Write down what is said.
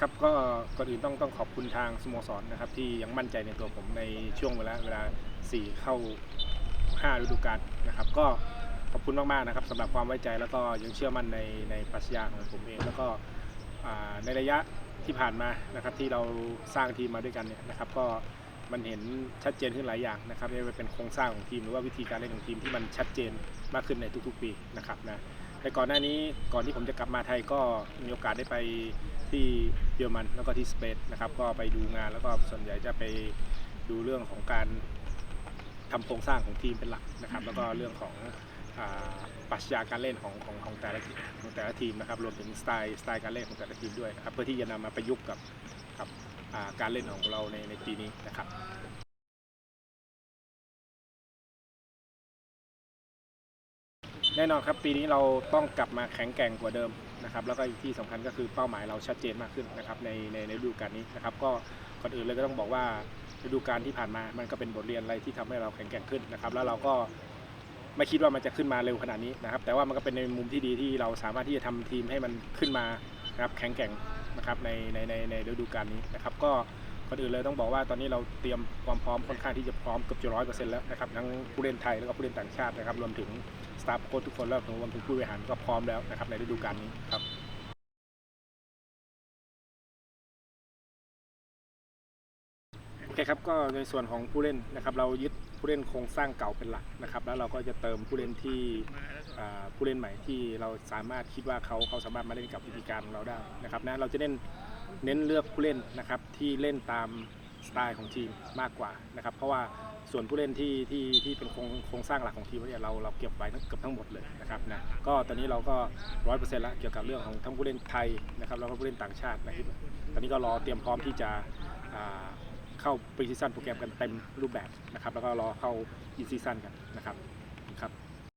ครับก็ก่อนอื่นต้องต้องขอบคุณทางสโมสรนะครับ ที่ยังมั่นใจในตัวผมในช่วงเวลาเวลา 4 เข้า 5 ฤดูกาลนะครับ ก็ขอบคุณมากๆนะครับสำหรับความไว้ใจแล้วก็ยังเชื่อมั่นในในปรัชญาของผมเอง แล้วก็ในระยะที่ผ่านมานะครับที่เราสร้างทีมมาด้วยกันเนี่ยนะครับ ก็มันเห็นชัดเจนขึ้นหลายอย่างนะครับไม่ว่าเป็นโครงสร้างของทีมหรือว่าวิธีการเล่นของทีมที่มันชัดเจนมากขึ้นในทุกๆ ปีนะครับนะแต่ก่อนหน้านี้ก่อนที่ผมจะกลับมาไทยก็มีโอกาสได้ไป ที่เยอรมันแล้วก็ที่สเปนนะครับ ก็ไปดูงานแล้วก็ส่วนใหญ่จะไปดูเรื่องของการทำโครงสร้างของทีมเป็นหลักนะครับ แล้วก็เรื่องของปรัชญาการเล่นของของของแต่ละของแต่ละทีมนะครับรวมถึงสไตล์สไตล์การเล่นของแต่ละทีมด้วยนะครับเพื่อที่จะนำมาประยุกต์กับกับอ่าการเล่นของเราในในปีนี้นะครับแน่นอนครับปีนี้เราต้องกลับมาแข็งแกร่งกว่าเดิม นะครับแล้วก็อีกที่สำคัญก็คือเป้าหมายเราชัดเจนมากขึ้นนะครับในในฤดูกาลนี้นะครับก็ก่อนอื่นเลยก็ต้องบอกว่าฤดูกาลที่ผ่านมา มันก็เป็นบทเรียนอะไรที่ทำให้เราแข็งแกร่งขึ้นนะครับแล้วเราก็ไม่คิดว่ามันจะขึ้นมาเร็วขนาดนี้นะครับแต่ว่ามันก็เป็นในมุมที่ดีที่เราสามารถที่จะทำทีมให้มันขึ้นมานะครับแข็งแกร่งนะครับในในในในฤดูกาลนี้นะครับก็ก่อนอื่นเลยต้องบอกว่าตอนนี้เราเตรียมความพร้อมค่อนข้างที่จะพร้อมเกือบจะร้อยเปอร์เซ็นต์แล้วนะครับทั้งผู้เล่นไทยแล้วก็ผู้เล่นต่างชาตินะครับรวมถึง สตาฟโค้ชทุกคนแล้วรวมถึงผู้บริหารก็พร้อมแล้วนะครับในฤดูกาลนี้ครับโอเคครับก็ในส่วนของผู้เล่นนะครับเรายึดผู้เล่นโครงสร้างเก่าเป็นหลักนะครับ แล้วเราก็จะเติมผู้เล่นที่ผู้เล่นใหม่ที่เราสามารถคิดว่าเขาเขาสามารถมาเล่นกับวิธีการของเราได้นะครับนะเราจะเน้นเน้นเลือกผู้เล่นนะครับที่เล่นตาม สไตล์ของทีมมากกว่านะครับ เพราะว่าส่วนผู้เล่นที่ที่ที่เป็นโครงโครงสร้างหลักของทีมเนี่ยเราเราเก็บไว้เกือบทั้งหมดเลยนะครับนะก็ตอนนี้เราก็ร้อยเปอร์เซ็นต์ละเกี่ยวกับเรื่องของทั้งผู้เล่นไทยนะครับแล้วก็ผู้เล่นต่างชาตินะครับตอนนี้ก็รอเตรียมพร้อมที่จะเข้าปรีซีซั่นโปรแกรมกันเต็มรูปแบบนะครับแล้วก็รอเข้าอินซีซั่นกันนะครับครับ